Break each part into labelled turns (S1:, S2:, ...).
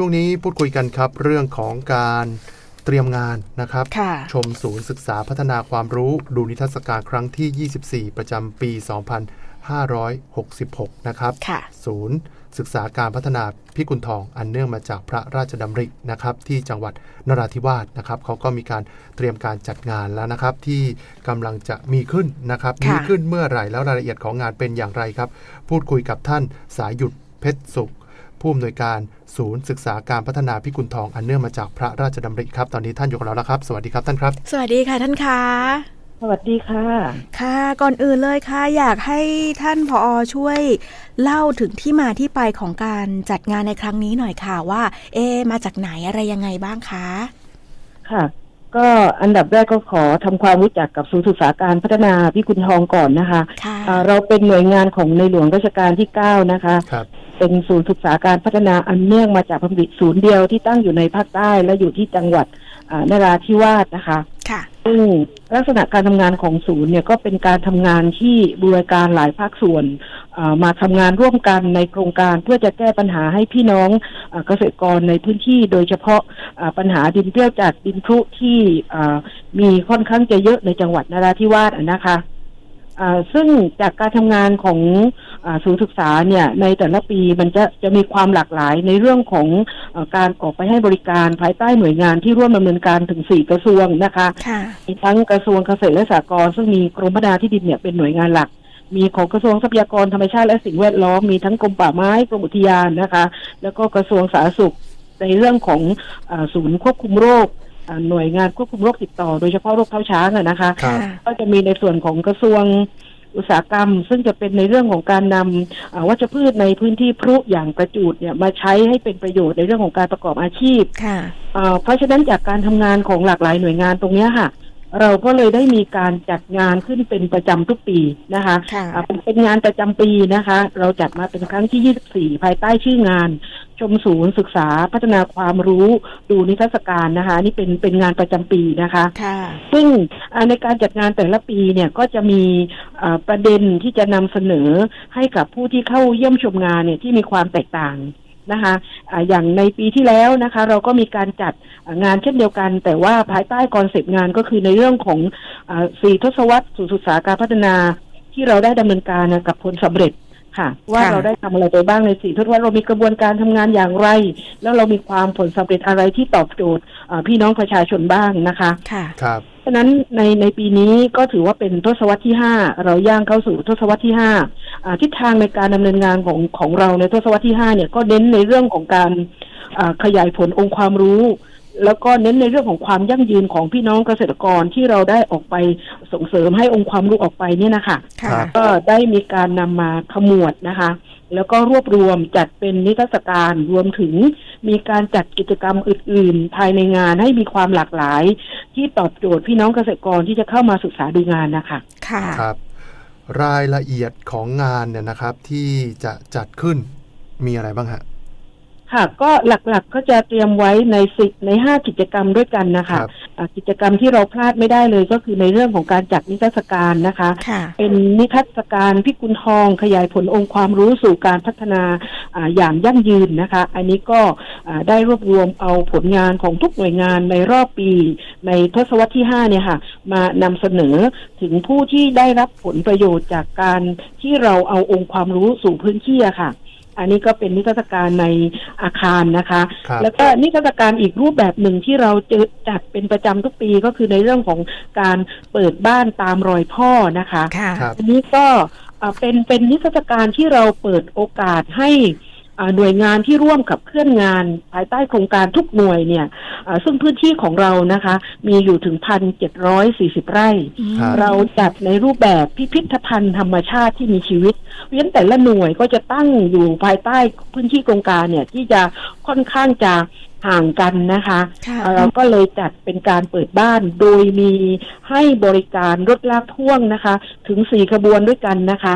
S1: ช่วงนี้พูดคุยกันครับ เรื่องของการเตรียมงานนะครับ
S2: ค่ะ
S1: ชมศูนย์ศึกษาพัฒนาความรู้ดูนิทรรศการครั้งที่ 24 ประจำปี 2566 นะครับ
S2: ค่ะ
S1: ศูนย์ศึกษาการพัฒนาพิกุลทองอันเนื่องมาจากพระราชดำรินะครับ ที่จังหวัดนราธิวาสนะครับเขาก็มีการเตรียมการจัดงานแล้วนะครับ ที่กำลังจะมีขึ้นนะครับ
S2: ค่ะ
S1: มีขึ้นเมื่อไหร่แล้วรายละเอียดของงานเป็นอย่างไรครับ พูดคุยกับท่านสายหยุดเพชรสุข ผู้อำนวยการศูนย์ศึกษาการพัฒนาพิกุลทองอันเนื่องมาจากพระราชดำริครับ ตอนนี้ท่านอยู่กับเราแล้วครับ สวัสดีครับท่านครับ
S2: สวัสดีค่ะท่านคะ
S3: สวัสดีค่ะ
S2: ค่ะ ก่อนอื่นเลยค่ะ อยากให้ท่านผอช่วยเล่าถึงที่มาที่ไปของการจัดงานในครั้งนี้หน่อยค่ะว่า เอ๊ะมาจากไหนอะไรยังไงบ้างคะ
S3: ค่ะ ก็อันดับแรกก็ขอทำความรู้จักกับศูนย์ศึกษาการพัฒนาพิกุลทองก่อนนะคะ
S2: ค่ะ
S3: อ่าเราเป็นหน่วยงานของในหลวงรัชกาลที่เก้านะคะ
S1: ครับ
S3: เป็นศูนย์ศึกษาการพัฒนาอันเนื่องมาจากพระบิดศูนย์เดียวที่ตั้งอยู่ในภาคใต้และอยู่ที่จังหวัดอ่านราธิวาสนะคะ
S2: ค่ะ
S3: ซึ่งลักษณะการทำงานของศูนย์เนี่ยก็เป็นการทำงานที่บูรการหลายภาคส่วนอ่ามาทำงานร่วมกันในโครงการเพื่อจะแก้ปัญหาให้พี่น้องอาเกษตรกรในพื้นที่โดยเฉพาะอ่าปัญหาดินเปรี้ยวจากดินพรุที่อ่ามีค่อนข้างจะเยอะในจังหวัดนราธิวาสอะนะคะอ่า ซึ่งจากการทำงานของอาศูนย์ศึกษาเนี่ยในแต่ละปีมันจะจะมีความหลากหลายในเรื่องของอาการออกไปให้บริการภายใต้หน่วยงานที่ร่วมดำเนินการถึงสี่กระทรวงนะคะ
S2: ค่ะ
S3: มีทั้งกระทรวงเกษตรและสหกรณ์ซึ่งมีกรมพัฒนาที่ดินเนี่ยเป็นหน่วยงานหลักมีของกระทรวงทรัพยากรธรรมชาติและสิ่งแวดล้อมมีทั้งกรมป่าไม้กรมอุทยานนะคะ แล้วก็กระทรวงสาธารณสุขในเรื่องของอาศูนย์ควบคุมโรคอ่า หน่วยงานควบคุมโรคติดต่อโดยเฉพาะโรคเท้าช้างอะนะคะ
S1: ครับ
S3: ก็จะมีในส่วนของกระทรวงอุตสาหกรรม ซึ่งจะเป็นในเรื่องของการนำอ่าวัชพืชในพื้นที่พรุอย่างกระจูดเนี่ยมาใช้ให้เป็นประโยชน์ในเรื่องของการประกอบอาชีพ
S2: ค่ะ
S3: เอ่อเพราะฉะนั้นจากการทำงานของหลากหลายหน่วยงานตรงเนี้ยค่ะ เราก็เลยได้มีการจัดงานขึ้นเป็นประจำทุกปีนะคะ
S2: ค่ะ
S3: อ่าเป็นเป็นงานประจำปีนะคะ เราจัดมาเป็นครั้งที่ 24 ภายใต้ชื่องาน ชมศูนย์ศึกษาพัฒนาความรู้ดูนิทรรศการนะคะ นี่เป็นเป็นงานประจำปีนะคะ
S2: ค่ะ
S3: ซึ่งอ่าในการจัดงานแต่ละปีเนี่ยก็จะมีอ่าประเด็นที่จะนำเสนอให้กับผู้ที่เข้าเยี่ยมชมงานเนี่ยที่มีความแตกต่าง นะคะอะอย่างในปีที่แล้วนะคะ เราก็มีการจัดอ่างานเช่นเดียวกัน แต่ว่าภายใต้คอนเซปต์งานก็คือในเรื่องของอาสี่ทศวรรษสู่ศึกษาการพัฒนาที่เราได้ดำเนินการนะกับผลสำเร็จค่ะว่า
S2: ค่ะ
S3: เราได้ทำอะไรไปบ้างในสี่ทศวรรษเรามีกระบวนการทำงานอย่างไร แล้วเรามีความผลสำเร็จอะไรที่ตอบโจทย์อ่าพี่น้องประชาชนบ้างนะคะ
S2: ค่ะ
S1: ครับ
S3: ฉะนั้นในในปีนี้ก็ถือว่าเป็นทศวรรษที่ห้าเราย่างเข้าสู่ทศวรรษที่ห้าทิศทางในการดำเนินงานของของเราในทศวรรษที่ห้าเนี่ยก็เน้นในเรื่องของการขยายผลองค์ความรู้ แล้วก็เน้นในเรื่องของความยั่งยืนของพี่น้องเกษตรกรที่เราได้ออกไปส่งเสริมให้องค์ความรู้ออกไปเนี่ยนะคะ
S2: ค่ะ
S1: ครับ
S3: ก็ได้มีการนำมาขมวดนะคะ แล้วก็รวบรวมจัดเป็นนิทรรศการรวมถึงมีการจัดกิจกรรมอื่น ๆ ภายในงานให้มีความหลากหลาย ที่ตอบโจทย์พี่น้องเกษตรกรที่จะเข้ามาศึกษาดูงานนะคะ
S2: ค่ะ
S1: ครับ รายละเอียดของงานเนี่ยนะครับที่จะจัดขึ้นมีอะไรบ้างฮะ
S3: ค่ะก็หลักๆก็จะเตรียมไว้ในสิบในห้ากิจกรรมด้วยกันนะคะ
S1: ครับ
S3: อ่ากิจกรรมที่เราพลาดไม่ได้เลยก็คือในเรื่องของการจัดนิทรรศการนะคะ
S2: ค่ะ
S3: เป็นนิทรรศการพิกุลทองขยายผลองค์ความรู้สู่การพัฒนาอาอย่างยั่งยืนนะคะ อันนี้ก็อ่าได้รวบรวมเอาผลงานของทุกหน่วยงานในรอบปี ในทศวรรษที่ห้าเนี่ยค่ะมานำเสนอถึงผู้ที่ได้รับผลประโยชน์จากการที่เราเอาองค์ความรู้สู่พื้นที่อะค่ะ อันนี้ก็เป็นนิทรรศการในอาคารนะคะ
S1: ครับ
S3: แล้วก็นิทรรศการอีกรูปแบบหนึ่งที่เราจะจัดเป็นประจำทุกปีก็คือในเรื่องของการเปิดบ้านตามรอยพ่อนะคะ
S2: ค่ะ
S1: ครับ
S3: อันนี้ก็อ่าเป็นเป็นนิทรรศการที่เราเปิดโอกาสให้อ่า หน่วยงานที่ร่วมกับเคลื่อนงาน ภายใต้โครงการทุกหน่วยเนี่ยอ่าซึ่งพื้นที่ของเรานะคะ มีอยู่ถึงพันเจ็ดร้อยสี่สิบไร่
S1: ครับ
S3: เราจัดในรูปแบบพิพิธภัณฑ์ธรรมชาติที่มีชีวิตเพราะฉะนั้นแต่ละหน่วยก็จะตั้งอยู่ภายใต้พื้นที่โครงการเนี่ยที่จะค่อนข้างจะห่างกันนะคะ
S2: ค่ะ
S3: เอ่อเราก็เลยจัดเป็นการเปิดบ้านโดยมีให้บริการรถลากพ่วงนะคะ ถึงสี่ขบวนด้วยกันนะคะ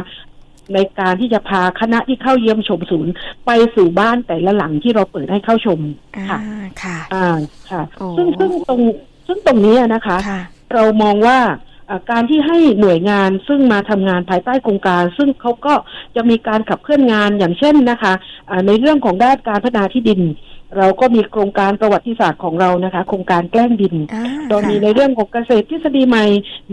S3: ในการที่จะพาคณะที่เข้าเยี่ยมชมศูนย์ ไปสู่บ้านแต่ละหลังที่เราเปิดให้เข้าชม
S2: อ่า
S3: ค่ะ
S2: ค่ะ
S3: อ่าค่ะ
S2: โอ้
S3: ซึ่งซึ่งตรงซึ่งตรงนี้นะคะ
S2: ค่ะ
S3: เรามองว่าเอ่อการที่ให้หน่วยงานซึ่งมาทำงานภายใต้โครงการ ซึ่งเขาก็จะมีการขับเคลื่อนงานอย่างเช่นนะคะอ่าในเรื่องของด้านการพัฒนาที่ดิน เราก็มีโครงการประวัติศาสตร์ของเรานะคะ โครงการแกล้งดิน
S2: อ่า
S3: เรามีใน
S2: ค่ะ
S3: เรื่องของเกษตรทฤษฎีใหม่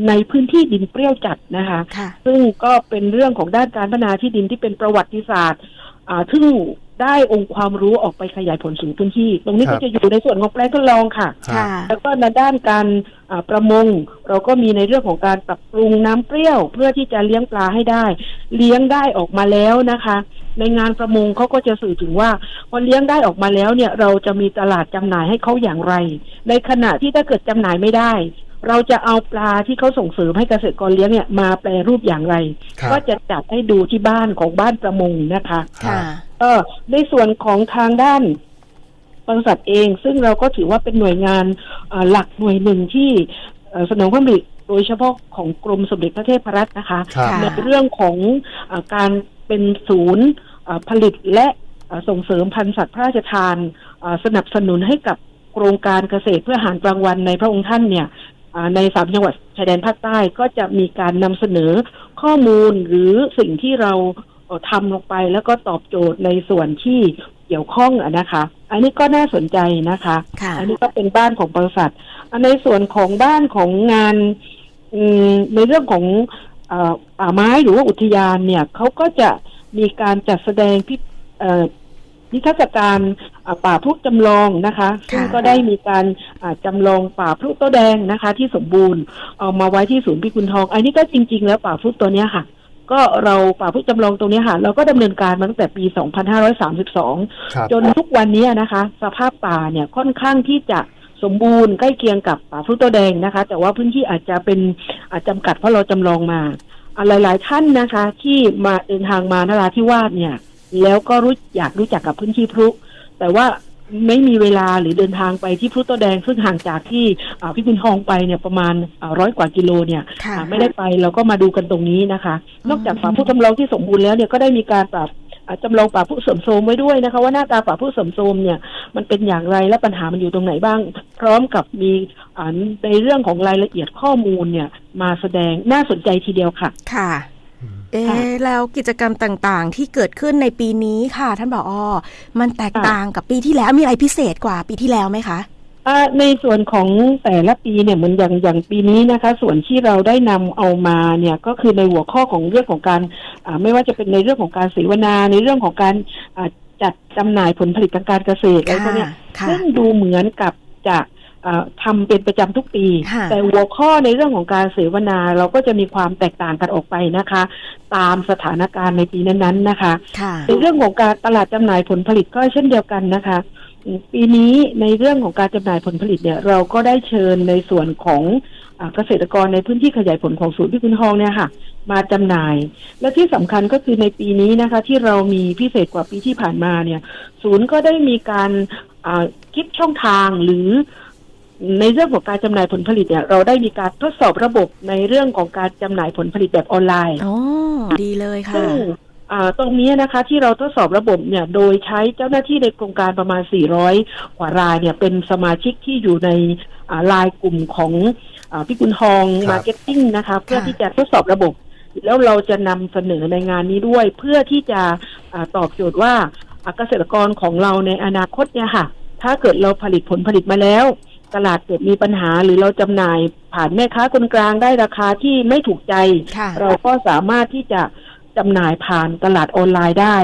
S3: ในพื้นที่ดินเปรี้ยวจัดนะคะ
S2: ค่ะ
S3: ซึ่งก็เป็นเรื่องของด้านการพัฒนาที่ดินที่เป็นประวัติศาสตร์อ่าซึ่งได้องค์ความรู้ออกไปขยายผลสู่พื้นที่ ตรงนี้
S1: ครั
S3: ก็
S1: บ
S3: จะอยู่ในส่วนของแปลงทดลองค่ะ
S2: ค่ะ
S3: แล้วก็ในด้านการอ่าประมง เราก็มีในเรื่องของการปรับปรุงน้ำเปรี้ยว เพื่อที่จะเลี้ยงปลาให้ได้ เลี้ยงได้ออกมาแล้วนะคะ ในงานประมงเขาก็จะสื่อถึงว่าพอเลี้ยงได้ออกมาแล้วเนี่ยเราจะมีตลาดจำหน่ายให้เขาอย่างไร ในขณะที่ถ้าเกิดจำหน่ายไม่ได้ เราจะเอาปลาที่เขาส่งเสริมให้เกษตรกรเลี้ยงเนี่ยมาแปลรูปอย่างไร
S1: ครับ
S3: ก็จะจัดให้ดูที่บ้านของบ้านประมงนะคะ
S2: ค่ะ
S3: เออในส่วนของทางด้านบริษัทเอง ซึ่งเราก็ถือว่าเป็นหน่วยงานเอ่อหลักหน่วยหนึ่งที่เอ่อสนองความผลิตโดยเฉพาะของกรมสมเด็จพระเทพรัตน์นะคะ
S1: ครับ
S2: ค่ะ
S3: ในเรื่องของอาการเป็นศูนย์อ่า ผลิตและส่งเสริมพันธุ์สัตว์พระราชทานสนับสนุนให้กับโครงการเกษตรเพื่ออาหารกลางวันในพระองค์ท่านเนี่ยในสามจังหวัดชายแดนภาคใต้ก็จะมีการนำเสนอข้อมูลหรือสิ่งที่เราเอ่อทำลงไปแล้วก็ตอบโจทย์ในส่วนที่เกี่ยวข้องนะคะ อันนี้ก็น่าสนใจนะคะ
S2: คะ
S3: อันนี้ก็เป็นบ้านของบริษัทในส่วนของบ้านของงานในเรื่องของป่าไม้หรือว่าอุทยานเนี่ยเขาก็จะ มีการจัดแสดงพิเอ่อนิทรรศการอ่าป่าพลุจำลองนะคะ ซึ่งก็ได้มีการอ่าจำลองป่าพลุโตแดงนะคะ ที่สมบูรณ์เอามาไว้ที่ศูนย์พิกุลทอง อันนี้ก็จริง ๆ แล้วป่าพลุตัวเนี้ยค่ะ ก็เราป่าพลุจำลองตรงเนี้ยค่ะ เราก็ดำเนินการมาตั้งแต่ปี 2532
S1: ครับ
S3: จนทุกวันนี้นะคะ สภาพป่าเนี่ยค่อนข้างที่จะสมบูรณ์ใกล้เคียงกับป่าพลุโตแดงนะคะ แต่ว่าพื้นที่อาจจะเป็นอาจจำกัดเพราะเราจำลองมาอะ หลาย ๆ ท่านนะคะ ที่มาเดินทางมานราธิวาสเนี่ย แล้วก็รู้อยากรู้จักกับพื้นที่พลุแต่ว่าไม่มีเวลาหรือเดินทางไปที่พลุโตแดงซึ่งห่างจากที่อ่าพิกุลทองไปเนี่ยประมาณร้อยกว่ากิโลเนี่ย
S2: ค่ะ
S3: อ่าไม่ได้ไปเราก็มาดูกันตรงนี้นะคะ
S2: อืม
S3: นอกจากป่าผู้จำลองที่สมบูรณ์แล้วเนี่ยก็ได้มีการปรับอ่าจำลองป่าผู้เสริมโทรมไว้ด้วยนะคะ ว่าหน้าตาป่าผู้เสริมโทรมเนี่ยมันเป็นอย่างไรและปัญหามันอยู่ตรงไหนบ้าง พร้อมกับมีอ่าในเรื่องของรายละเอียดข้อมูลเนี่ย มาแสดงน่าสนใจทีเดียวค่ะ
S2: ค่ะ
S1: อืม
S2: เอ๊ะแล้วกิจกรรมต่างๆ ที่เกิดขึ้นในปีนี้ค่ะ ท่านบอกอมันแตกต่างกับปีที่แล้วมีอะไรพิเศษกว่าปีที่แล้วไหมคะ
S3: อ่าในส่วนของแต่ละปีเนี่ยเหมือนอย่างอย่างปีนี้นะคะ ส่วนที่เราได้นำเอามาเนี่ยก็คือในหัวข้อของเรื่องของการอ่าไม่ว่าจะเป็นในเรื่องของการเสวนาในเรื่องของการอ่าจัดจำหน่ายผลผลิตทางการเกษตรอะไรพวกเนี้ย
S2: ค่ะ
S3: ซึ่งดูเหมือนกับจะอ่า ทำเป็นประจำทุกปี
S2: ค่ะ
S3: แต่หัวข้อในเรื่องของการเสวนาเราก็จะมีความแตกต่างกันออกไปนะคะ ตามสถานการณ์ในปีนั้นๆนะคะ
S2: ค่ะ
S3: ในเรื่องของการตลาดจำหน่ายผลผลิตก็เช่นเดียวกันนะคะอืมปีนี้ในเรื่องของการจำหน่ายผลผลิตเนี่ย เราก็ได้เชิญในส่วนของอาเกษตรกรในพื้นที่ขยายผลของศูนย์พิกุลทองเนี่ยค่ะ มาจำหน่าย และที่สำคัญก็คือในปีนี้นะคะ ที่เรามีพิเศษกว่าปีที่ผ่านมาเนี่ย ศูนย์ก็ได้มีการอ่าคิดช่องทางหรือ ในเรื่องของการจำหน่ายผลผลิตเนี่ย เราได้มีการทดสอบระบบในเรื่องของการจำหน่ายผลผลิตแบบออนไลน์
S2: โอ้ดีเลยค่ะ
S3: ซึ่งอ่าตรงนี้นะคะที่เราทดสอบระบบเนี่ยโดยใช้เจ้าหน้าที่ในโครงการประมาณ 400 กว่ารายเนี่ยเป็นสมาชิกที่อยู่ในอ่าลายกลุ่มของอาพี่กุลทอง
S1: ครับ
S3: มาร์เก็ตติ้งนะคะเพื่อ
S2: ค่ะ
S3: ที่จะทดสอบระบบ แล้วเราจะนำเสนอในงานนี้ด้วย เพื่อที่จะอาตอบโจทย์ว่าอ่าเกษตรกรของเราในอนาคตเนี่ยค่ะ ถ้าเกิดเราผลิตผลผลิตมาแล้ว ตลาดเกิดมีปัญหาหรือเราจำหน่ายผ่านแม่ค้าคนกลางได้ราคาที่ไม่ถูกใจ
S2: ค่ะ
S3: เราก็สามารถที่จะจำหน่ายผ่านตลาดออนไลน์ได้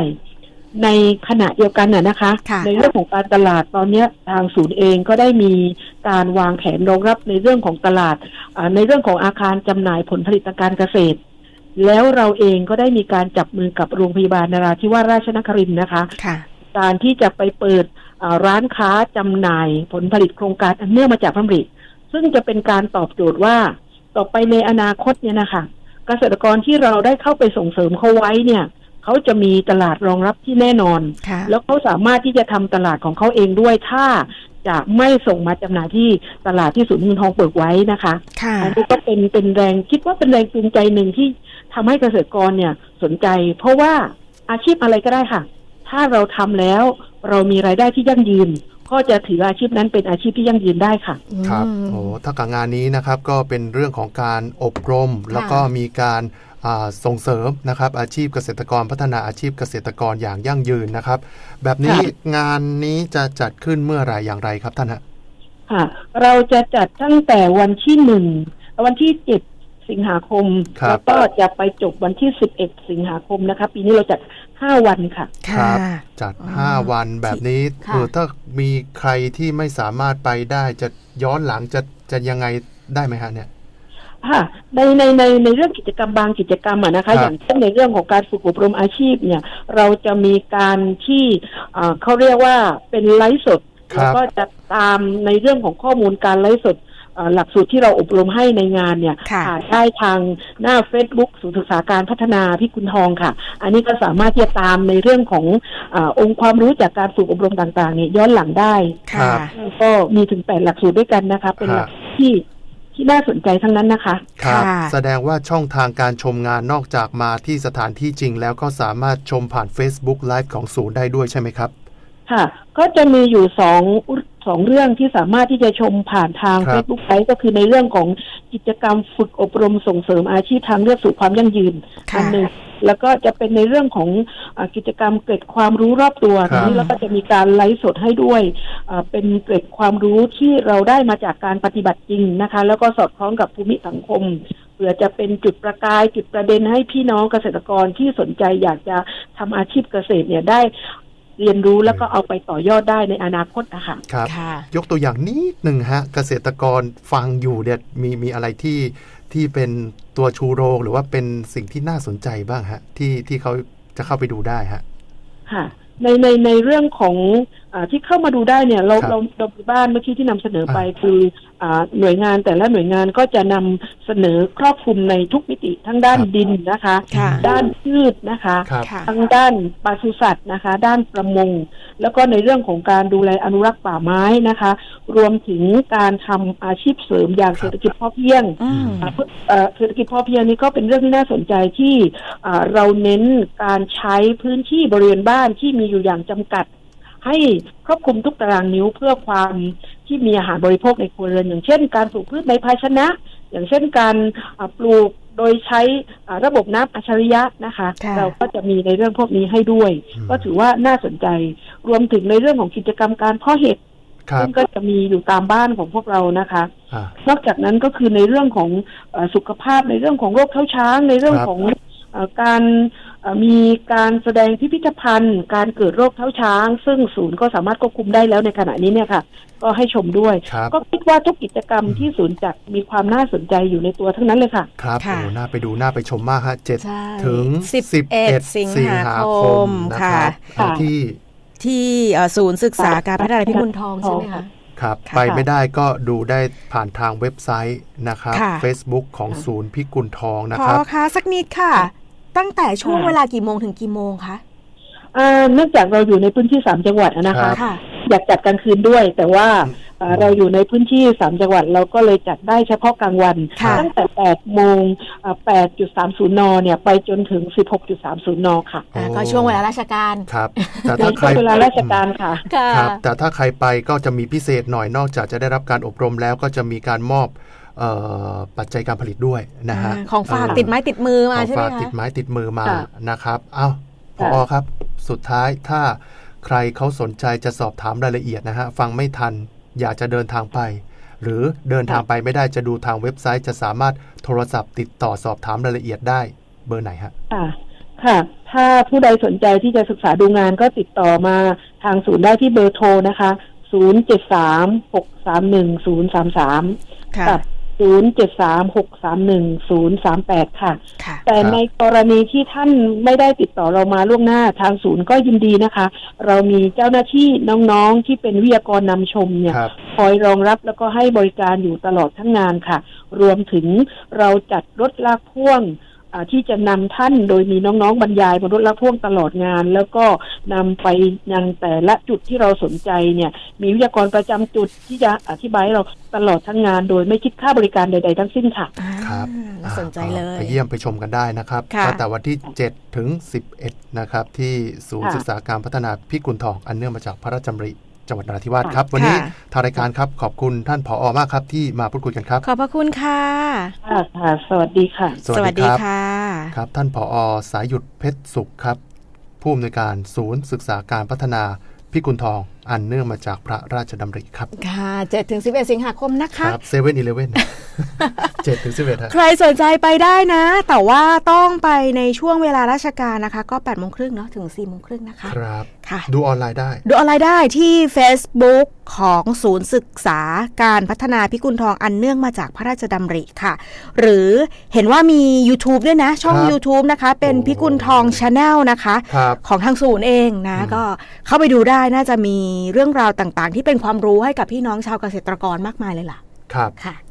S3: ในขณะเดียวกันน่ะนะคะ
S2: ค่ะ
S3: ในเรื่องของการตลาดตอนเนี้ยทางศูนย์เองก็ได้มีการวางแผนรองรับในเรื่องของตลาดอ่าในเรื่องของอาคารจำหน่ายผลผลิตทางการเกษตรแล้วเราเองก็ได้มีการจับมือกับโรงพยาบาลนราธิวาสราชนครินทร์นะคะ
S2: ค่ะ
S3: การที่จะไปเปิดอ่า ร้านค้าจำหน่ายผลผลิตโครงการอันเนื่องมาจากพระมริซึ่งจะเป็นการตอบโจทย์ว่าต่อไปในอนาคตเนี่ยนะคะเกษตรกรที่เราได้เข้าไปส่งเสริมเขาไว้เนี่ยเขาจะมีตลาดรองรับที่แน่นอน
S2: ค่ะ
S3: แล้วเขาสามารถที่จะทำตลาดของเขาเองด้วยถ้าจะไม่ส่งมาจำหน่ายที่ตลาดที่ศูนย์เงินทองเปิดไว้นะคะ
S2: ค่ะ
S3: อันนี้ก็เป็นเป็นแรงคิดว่าเป็นแรงจูงใจหนึ่งที่ทำให้เกษตรกรเนี่ยสนใจ เพราะว่าอาชีพอะไรก็ได้ค่ะ ถ้าเราทำแล้ว เรามีรายได้ที่ยั่งยืน ก็จะถืออาชีพนั้นเป็นอาชีพที่ยั่งยืนได้ค่ะ
S1: ครับ
S2: อืม
S1: โอ้ถ้ากับงานนี้นะครับก็เป็นเรื่องของการอบรม แล้วก็มีการอ่าส่งเสริมนะครับอาชีพเกษตรกรพัฒนาอาชีพเกษตรกรอย่างยั่งยืนนะครับ แบบนี้
S3: ค่ะ
S1: งานนี้จะจัดขึ้นเมื่อไหร่อย่างไรครับท่านฮะ
S3: ค่ะ เราจะจัดตั้งแต่วันที่หนึ่งวันที่เจ็ด สิงหาคม
S1: ครับ
S3: แล้วก็จะไปจบวันที่สิบเอ็ดสิงหาคมนะคะ ปีนี้เราจัดห้าวันค่ะ
S1: ครั
S2: ค่ะ
S1: บจัด
S2: อ๋อ
S1: 5 วันแบบนี้
S2: ค่ะ
S1: เออถ้ามีใครที่ไม่สามารถไปได้จะย้อนหลังจะจะยังไงได้ไหมฮะเนี่ย
S3: ค่ะ ในในในในเรื่องกิจกรรมบางกิจกรรมอะนะ
S1: ครั
S3: คะ
S1: บ
S3: อย่างเช่นในเรื่องของการฝึกอบรมอาชีพเนี่ย เราจะมีการที่อ่าเขาเรียกว่าเป็นไลฟ์สด
S1: ครับ
S3: แล้วก็จะตามในเรื่องของข้อมูลการไลฟ์สดอ่า หลักสูตรที่เราอบรมให้ในงานเนี่ย
S2: ค่ะ
S3: ผ่านได้ทางหน้า Facebook ศูนย์ศึกษาการพัฒนาพิกุลทองค่ะ อันนี้ก็สามารถที่จะตามในเรื่องของอาองค์ความรู้จากการฝึกอบรมต่างๆเนี่ยย้อนหลังได้
S2: ค่ะ
S3: ก็มีถึงแปดหลักสูตรด้วยกันนะคะ เป็นหลักที่ที่น่าสนใจทั้งนั้นนะคะ
S1: ครับ
S2: ค่ะ
S1: แสดงว่าช่องทางการชมงานนอกจากมาที่สถานที่จริงแล้วก็สามารถชมผ่าน Facebook Live ของศูนย์ได้ด้วยใช่ไหมครับ
S3: ค่ะ ก็จะมีอยู่สองสองเรื่องที่สามารถที่จะชมผ่านทาง
S1: ครับ
S3: Facebook ไลฟ์ก็คือในเรื่องของกิจกรรมฝึกอบรมส่งเสริมอาชีพทางเลือกสู่ความยั่งยืน
S2: ค่ะ
S3: อัหนึ่งแล้วก็จะเป็นในเรื่องของอากิจกรรมเกร็ดความรู้รอบตัว
S1: ครับ
S3: นี้แล้วก็จะมีการไลฟ์สดให้ด้วยอ่าเป็นเกร็ดความรู้ที่เราได้มาจากการปฏิบัติจริงนะคะ แล้วก็สอดคล้องกับภูมิสังคมเพื่อจะเป็นจุดประกายจุดประเด็นให้พี่น้องเกษตรกรที่สนใจอยากจะทำอาชีพเกษตรเนี่ยได้ เรียนรู้แล้วก็เอาไปต่อยอดได้ในอนาคตนะคะ
S1: ครับ
S2: ค่ะ
S1: ยกตัวอย่างนิดหนึ่งฮะ เกษตรกรฟังอยู่เนี่ยมีมีอะไรที่ที่เป็นตัวชูโรงหรือว่าเป็นสิ่งที่น่าสนใจบ้างฮะ ที่ที่เขาจะเข้าไปดูได้ฮะ
S3: ค่ะในในในเรื่องของอา ที่เข้ามาดูได้เนี่ยเรา
S1: ครับ
S3: เราเรามีบ้านเมื่อกี้ที่นำเสนอไป
S1: อ่า
S3: คืออ่าหน่วยงานแต่ละหน่วยงานก็จะนำเสนอครอบคลุมในทุกมิติทั้งด้าน
S1: ครับ
S3: ดินนะคะ
S2: ค่ะ
S3: ด้านพืชนะคะ
S1: ครับ
S2: ค่ะ
S3: ทั้งด้านปศุสัตว์นะคะ ด้านประมง แล้วก็ในเรื่องของการดูแลอนุรักษ์ป่าไม้นะคะ รวมถึงการทำอาชีพเสริมอย่าง
S1: ครับ
S3: เศรษฐกิจพอเพียง
S2: อืม
S3: อ่าเพื่อเอ่อเศรษฐกิจพอเพียงนี้ก็เป็นเรื่องที่น่าสนใจที่อ่าเราเน้นการใช้พื้นที่บริเวณบ้านที่มีอยู่อย่างจำกัด ให้ครอบคลุมทุกตารางนิ้วเพื่อความที่มีอาหารบริโภคในครัวเรือนอย่างเช่น การปลูกพืชในภาชนะ อย่างเช่นการอ่าปลูกโดยใช้อ่าระบบน้ำอัจฉริยะนะคะ
S2: ค่ะ
S3: เราก็จะมีในเรื่องพวกนี้ให้ด้วย
S1: อืม
S3: ก็ถือว่าน่าสนใจรวมถึงในเรื่องของกิจกรรมการเพาะเห็ด
S1: ครับ
S3: ซึ่งก็จะมีอยู่ตามบ้านของพวกเรานะคะ
S1: อ่า
S3: นอกจากนั้นก็คือในเรื่องของเออสุขภาพในเรื่องของโรคเท้าช้าง ในเรื่อง
S1: ครับ
S3: ของเออการเอ่อ มีการแสดงพิพิธภัณฑ์ การเกิดโรคเท้าช้าง ซึ่งศูนย์ก็สามารถควบคุมได้แล้วในขณะนี้เนี่ยค่ะ ก็ให้ชมด้วย
S1: ครับ
S3: ก็คิดว่าทุกกิจกรรมที่ศูนย์จัดมีความน่าสนใจอยู่ในตัวทั้งนั้นเลยค่ะ
S1: ครับ
S2: ค่ะ
S1: โอ้น่าไปดูน่าไปชมมากฮะเจ็ด
S2: ใช่
S1: ถึง
S2: 11
S1: 11
S2: สิงหาคม
S1: นะครับ
S3: ค่ะ
S1: ที่
S2: ที่เอ่อศูนย์ศึกษาการพัฒนาพิกุลทองใช่ไหมคะ
S1: ครับ
S2: ค่ะ
S1: ไปไม่ได้ก็ดูได้ผ่านทางเว็บไซต์นะครับ
S2: ค่ะ
S1: Facebook ของศูนย์พิกุลทองนะ
S2: พอ
S1: ครับ
S2: คะสักนิดค่ะ ตั้งแต่ช่วง
S3: ค่ะ
S2: เวลากี่โมงถึงกี่โมงคะ
S3: อ่าเนื่องจากเราอยู่ในพื้นที่สามจังหวัดอะนะคะ
S1: ครับ
S2: ค่ะ
S3: อยากจัดกลางคืนด้วย แต่ว่าเอ่อเราอยู่ในพื้นที่สามจังหวัดเราก็เลยจัดได้เฉพาะกลางวัน
S2: ค่ะ
S3: ตั้งแต่8โมงอ่า8.30นเนี่ยไปจนถึง16.30นค่ะ
S2: อ่าก็ช่วงเวลาราชการ
S1: ครับแต่
S3: ใน
S1: ถ้าใค
S3: ช่
S1: ร
S3: วงเวลาราชการค่ะ
S2: ค่ะ
S1: ครับแต่ถ้าใครไปก็จะมีพิเศษหน่อยนอกจากจะได้รับการอบรมแล้วก็จะมีการมอบเอ่อ ปัจจัยการผลิตด้วยนะฮะ
S2: อ่าของฝาก
S1: เติ
S2: ดไม้ติดมือมา
S1: ของ
S2: ใช่ไหม
S1: ฝาก
S2: คะ
S1: ติดไม้ติดมือมา
S3: ค่ะ
S1: นะครับเอ้าพ
S3: ค่ะ
S1: อครับสุดท้ายถ้าใครเขาสนใจจะสอบถามรายละเอียดนะฮะฟังไม่ทันอยากจะเดินทางไป หรือเดินทางไปไม่ได้จะดูทางเว็บไซต์จะสามารถโทรศัพท์ติดต่อสอบถามรายละเอียดได้เบอร์ไหนฮะ
S3: ค่ะค่ะถ้าผู้ใดสนใจที่จะศึกษาดูงานก็ติดต่อมาทางศูนย์ได้ที่เบอร์โทรนะคะ 073-631-033
S2: ค่ะ
S3: กับ 073-631-038ค่ะ
S2: ค่ะ
S3: แต่
S1: ครับ
S3: ในกรณีที่ท่านไม่ได้ติดต่อเรามาล่วงหน้าทางศูนย์ก็ยินดีนะคะ เรามีเจ้าหน้าที่น้องๆที่เป็นวิทยากรนำชมเนี่ย
S1: ครับ
S3: คอยรองรับแล้วก็ให้บริการอยู่ตลอดทั้งงานค่ะ รวมถึงเราจัดรถลากพ่วงอ่า ที่จะนำท่านโดยมีน้องๆบรรยายบนรถลากพ่วงตลอดงาน แล้วก็นำไปยังแต่ละจุดที่เราสนใจเนี่ย มีวิทยากรประจำจุดที่จะอธิบายให้เราตลอดทั้งงาน โดยไม่คิดค่าบริการใด ๆ ทั้งสิ้นค่ะ
S2: อ่า
S1: ครับ
S2: น่าสนใจเลย
S1: ไปเยี่ยมไปชมกันได้นะครับ
S2: ค่ะ
S1: ตั้งแต่วันที่ 7 ถึง 11 นะครับ ที่ศูนย์
S3: ค่ะ
S1: ศึกษาการพัฒนาพิกุลทองอันเนื่องมาจากพระราชดำริ จังหวัดนราธิวาสครับ วันนี้
S2: ค่ะ
S1: ทางรายการครับขอบคุณท่านผอมากครับ ที่มาพูดคุยกันครับ
S2: ขอบพระคุณค่ะ
S3: ค่ะค่ะสวัสดีค่ะ
S1: สวัสดีครับ
S2: ค่ะ
S1: ครับ ท่านผอสายหยุดเพชรสุขครับผู้อำนวยการศูนย์ศึกษาการพัฒนาพิกุลทองอันเนื่องมาจากพระราชดำริครับ
S2: ค่ะ7ถึง11สิงหาคมนะ
S1: ค
S2: คะ
S1: รับเซเว่นอีเลเว่นเจ็ดถึงสิบเอ็ด
S2: ใครสนใจไปได้นะ แต่ว่าต้องไปในช่วงเวลาราชการนะคะ ก็8โมงครึ่งเนาะถึง4โมงครึ่งนะคะ
S1: ครับ
S2: ค่ะ
S1: ดูออนไลน์ได้
S2: ดูออนไลน์ได้ที่ Facebook ของศูนย์ศึกษาการพัฒนาพิกุลทองอันเนื่องมาจากพระราชดำริค่ะ หรือเห็นว่ามี YouTube ด้วยนะ ช่อง
S1: ครับ
S2: YouTube นะคะ เป็น
S1: โอ้
S2: พิกุลทองชาแนลนะคะ
S1: ครับ
S2: ของทางศูนย์เองนะ
S1: อืม
S2: ก็เข้าไปดูได้น่าจะมีเรื่องราวต่างๆ ที่เป็นความรู้ให้กับพี่น้องชาวเกษตรกรมากมายเลยล่ะ
S1: ครับ
S2: ค่ะ